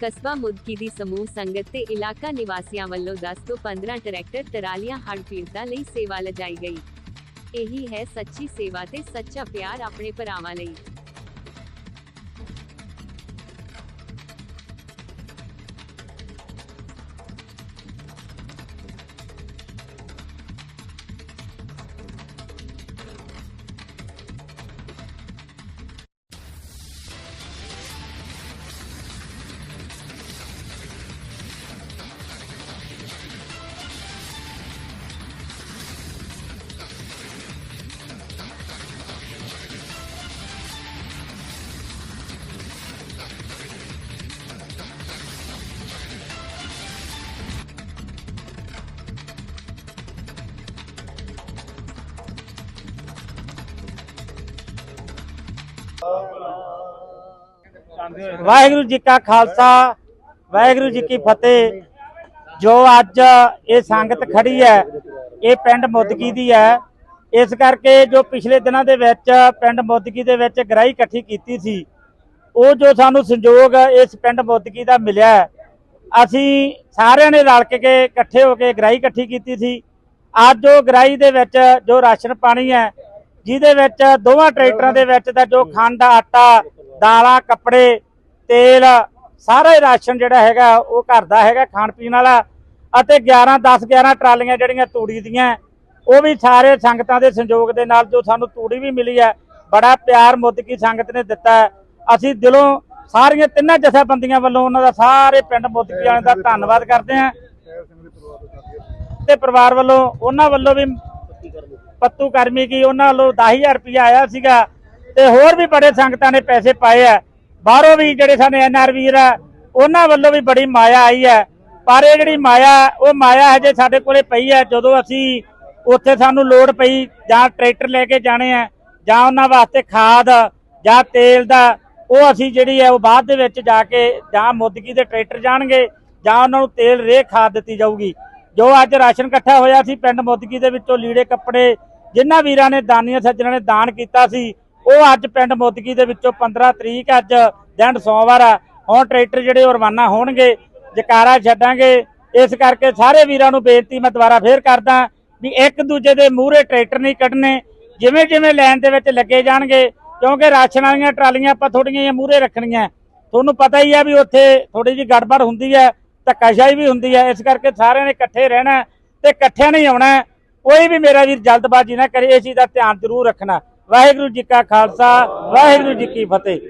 ਕਸਬਾ ਮੁਦਕੀ ਦੀ ਸਮੂਹ ਸੰਗਤ ਤੇ ਇਲਾਕਾ ਨਿਵਾਸੀਆਂ ਵੱਲੋਂ 10 ਤੋਂ 15 ਟਰੈਕਟਰ ਟਰਾਲੀਆਂ ਹੜ੍ਹ ਪੀੜਤਾਂ ਲਈ ਸੇਵਾ ਲਜਾਈ ਗਈ। ਇਹੀ ਹੈ ਸੱਚੀ ਸੇਵਾ ਤੇ ਸੱਚਾ ਪਿਆਰ ਆਪਣੇ ਭਰਾਵਾਂ ਲਈ। ਵਾਹਿਗੁਰੂ ਜੀ ਕਾ ਖਾਲਸਾ, ਵਾਹਿਗੁਰੂ ਜੀ ਕੀ ਫਤਿਹ। ਜੋ ਅੱਜ ਇਹ ਸੰਗਤ ਖੜੀ ਹੈ, ਇਹ ਪਿੰਡ ਮੁੱਦਕੀ ਦੀ ਹੈ। ਇਸ ਕਰਕੇ ਜੋ ਪਿਛਲੇ ਦਿਨਾਂ ਦੇ ਵਿੱਚ ਪਿੰਡ ਮੁੱਦਕੀ ਦੇ ਵਿੱਚ ਗ੍ਰਾਈ ਇਕੱਠੀ ਕੀਤੀ ਸੀ, ਉਹ ਜੋ ਸਾਨੂੰ ਸੰਯੋਗ ਇਸ ਪਿੰਡ ਮੁੱਦਕੀ ਦਾ ਮਿਲਿਆ ਅਸੀਂ ਸਾਰਿਆਂ ਨੇ ਰਲ ਕੇ ਇਕੱਠੇ ਹੋ ਕੇ ਗ੍ਰਾਈ ਇਕੱਠੀ ਕੀਤੀ ਸੀ। ਅੱਜ ਉਹ ਗ੍ਰਾਈ ਦੇ ਵਿੱਚ ਜੋ ਰਾਸ਼ਨ ਪਾਣੀ ਹੈ ਜਿਹਦੇ ਵਿੱਚ ਦੋਵਾਂ ਟਰੈਕਟਰਾਂ ਦੇ ਵਿੱਚ ਦਾ ਜੋ ਖੰਡ, ਆਟਾ, ਦਾਲਾਂ, ਕੱਪੜੇ, ਤੇਲ, ਸਾਰਾ ਹੀ ਰਾਸ਼ਨ ਜਿਹੜਾ ਹੈਗਾ, ਉਹ ਘਰ ਦਾ ਹੈਗਾ ਖਾਣ ਪੀਣ ਵਾਲਾ ਅਤੇ 11 10 11 ਟਰਾਲੀਆਂ ਜਿਹੜੀਆਂ ਤੂੜੀ ਦੀਆਂ, ਉਹ ਵੀ ਸਾਰੇ ਸੰਗਤਾਂ ਦੇ ਸੰਯੋਗ ਦੇ ਨਾਲ ਜੋ ਸਾਨੂੰ ਤੂੜੀ ਵੀ ਮਿਲੀ ਹੈ, ਬੜਾ ਪਿਆਰ ਮੁੱਦਕੀ ਸੰਗਤ ਨੇ ਦਿੱਤਾ ਹੈ। ਅਸੀਂ ਦਿਲੋਂ ਸਾਰੀਆਂ ਤਿੰਨਾਂ ਜਥੇਬੰਦੀਆਂ ਵੱਲੋਂ ਉਹਨਾਂ ਦਾ ਸਾਰੇ ਪਿੰਡ ਮੁੱਦਕੀ ਵਾਲਿਆਂ ਦਾ ਧੰਨਵਾਦ ਕਰਦੇ ਹਾਂ ਤੇ ਪਰਿਵਾਰ ਵੱਲੋਂ ਉਹਨਾਂ ਵੱਲੋਂ ਵੀ ਪੱਤੂ ਕਰਮੀ ਕੀ, ਉਹਨਾਂ ਵੱਲੋਂ 10000 ਰੁਪਇਆ ਆਇਆ ਸੀਗਾ ਤੇ ਹੋਰ ਵੀ ਬੜੇ ਸੰਗਤਾਂ ਨੇ ਪੈਸੇ ਪਾਏ ਆ। ਬਾਹਰੋਂ ਵੀ ਜਿਹੜੇ ਸਾਡੇ ਐਨਆਰ ਵੀਰ ਆ, ਉਹਨਾਂ ਵੱਲੋਂ ਵੀ ਬੜੀ ਮਾਇਆ ਆਈ ਹੈ ਪਰ ਇਹ ਜਿਹੜੀ ਮਾਇਆ, ਉਹ ਮਾਇਆ ਹਜੇ ਸਾਡੇ ਕੋਲੇ ਪਈ ਹੈ ਜਦੋਂ ਅਸੀਂ ਉੱਥੇ ਸਾਨੂੰ ਲੋੜ ਪਈ ਜਾਂ ਟਰੈਕਟਰ ਲੈ ਕੇ ਜਾਣੇ ਆ, ਜਾਂ ਉਹਨਾਂ ਵਾਸਤੇ ਖਾਦ ਜਾਂ ਤੇਲ ਦਾ, ਉਹ ਅਸੀਂ ਜਿਹੜੀ ਹੈ ਉਹ ਬਾਅਦ ਦੇ ਵਿੱਚ ਜਾ ਕੇ ਜਾਂ ਮੁੱਦਕੀ ਦੇ ਟਰੈਕਟਰ ਜਾਣਗੇ ਜਾਂ ਉਹਨਾਂ ਨੂੰ ਤੇਲ, ਰੇਹ ਖਾਦ ਦਿੱਤੀ ਜਾਊਗੀ। ਜੋ ਅੱਜ ਰਾਸ਼ਨ ਇਕੱਠਾ ਹੋਇਆ ਸੀ, ਪਿੰਡ ਮੁੱਦਕੀ ਦੇ ਵਿੱਚੋਂ ਲੀੜੇ ਕੱਪੜੇ ਜਿਨ੍ਹਾਂ ਵੀਰਾਂ ਨੇ ਦਾਨੀਆਂ ਸੱਜਣਾਂ ਨੇ ਦਾਨ ਕੀਤਾ ਸੀ, ਉਹ ਅੱਜ ਪਿੰਡ ਮੁੱਦਕੀ ਦੇ ਵਿੱਚੋਂ 15 ਤਰੀਕ ਅੱਜ ਦਿਨ ਸੋਮਵਾਰ ਆ। ਹੁਣ ਟਰੈਕਟਰ ਜਿਹੜੇ ਉਹ ਰਵਾਨਾ ਹੋਣਗੇ, ਜਕਾਰਾ ਛੱਡਾਂਗੇ। ਇਸ ਕਰਕੇ ਸਾਰੇ ਵੀਰਾਂ ਨੂੰ ਬੇਨਤੀ, ਮੈਂ ਦੁਬਾਰਾ ਫੇਰ ਕਰਦਾ ਵੀ ਇੱਕ ਦੂਜੇ ਦੇ ਮੂਹਰੇ ਟਰੈਕਟਰ ਨਹੀਂ ਕੱਢਣੇ ਜਿਵੇਂ ਜਿਵੇਂ ਲਾਈਨ ਦੇ ਵਿੱਚ ਲੱਗੇ ਜਾਣਗੇ, ਕਿਉਂਕਿ ਰਾਸ਼ਨ ਵਾਲੀਆਂ ਟਰਾਲੀਆਂ ਆਪਾਂ ਥੋੜੀਆਂ ਜਿਹੀਆਂ ਮੂਹਰੇ ਰੱਖਣੀਆਂ। ਤੁਹਾਨੂੰ ਪਤਾ ਹੀ ਆ ਵੀ ਉੱਥੇ ਥੋੜੀ ਜਿਹੀ ਗੜਬੜ ਹੁੰਦੀ ਹੈ, ਧੱਕਾਸ਼ਾਹੀ ਵੀ ਹੁੰਦੀ ਹੈ। ਇਸ ਕਰਕੇ ਸਾਰਿਆਂ ਨੇ ਇਕੱਠੇ ਰਹਿਣਾ ਹੈ ਤੇ ਇਕੱਠਿਆਂ ਨਹੀਂ ਆਉਣਾ। ਕੋਈ ਵੀ ਮੇਰਾ ਵੀਰ ਜਲਦਬਾਜ਼ੀ ਨਾ ਕਰੇ, ਇਸ ਚੀਜ਼ ਦਾ ਧਿਆਨ ਜ਼ਰੂਰ ਰੱਖਣਾ। ਵਾਹਿਗੁਰੂ ਜੀ ਕਾ ਖਾਲਸਾ, ਵਾਹਿਗੁਰੂ ਜੀ ਕੀ ਫਤਿਹ।